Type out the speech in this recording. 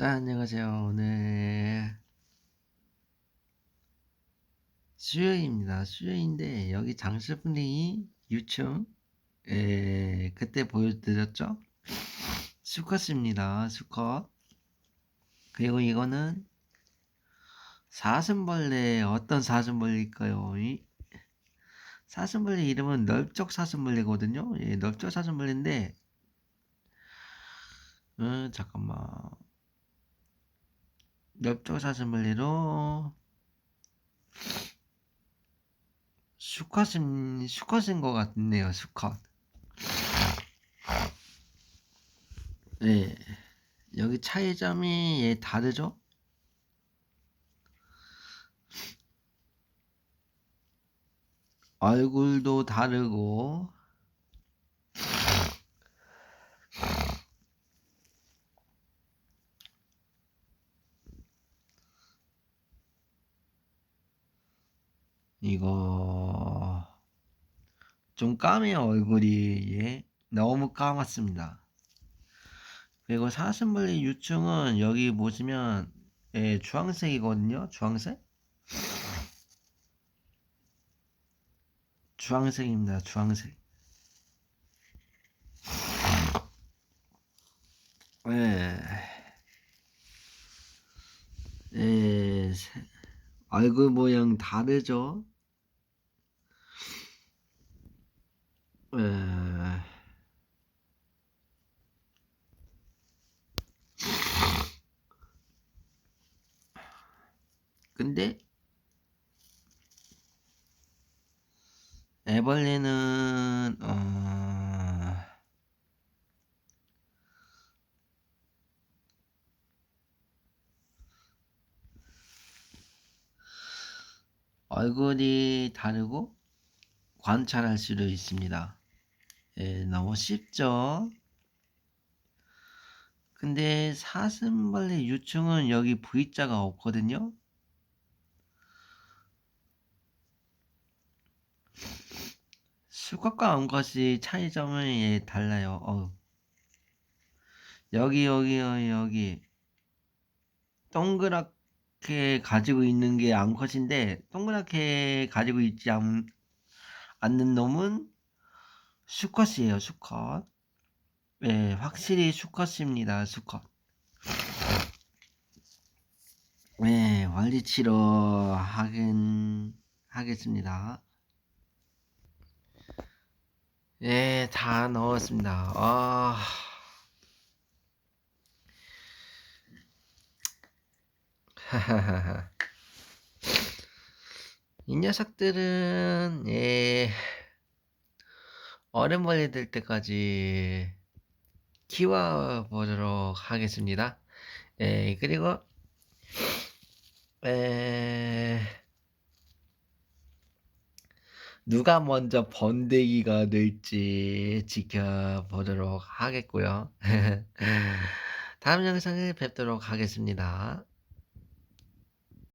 자, 안녕하세요. 오늘 수요일입니다. 수요일인데 여기 장수분이 유충 에, 그때 보여드렸죠? 수컷입니다. 수컷. 그리고 이거는 사슴벌레 어떤 사슴벌레일까요? 이 사슴벌레 이름은 넓적 사슴벌레거든요. 예, 넓적 사슴벌레인데 음, 잠깐만. 넓적 사슴벌레로 수컷은 수컷인 것 같네요. 수컷. 네, 여기 차이점이 예, 다르죠? 얼굴도 다르고 이거 좀 까매요 얼굴이. 예 너무 까맣습니다. 그리고 사슴벌레 유충은 여기 보시면 예 주황색이거든요 주황색? 주황색입니다 주황색. 예, 예, 세- 얼굴 모양 다르죠? 근데 애벌레는 어... 얼굴이 다르고 관찰할 수도 있습니다. 예, 너무 쉽죠? 근데 사슴벌레 유충은 여기 V자가 없거든요. 수컷과 암컷이 차이점은 예, 달라요. 어우. 여기 여기 여기 여기 동그랗게 가지고 있는 게 암컷인데 동그랗게 가지고 있지 않, 않는 놈은 수컷이에요. 수컷. 네, 확실히 수컷입니다. 수컷. 네, 완리치로 하긴 하겠습니다. 네, 다 넣었습니다. 아. 이 녀석들은 예 어른벌레 될 때까지 키워 보도록 하겠습니다. 예 그리고 에 누가 먼저 번데기가 될지 지켜보도록 하겠고요. 다음 영상에 뵙도록 하겠습니다.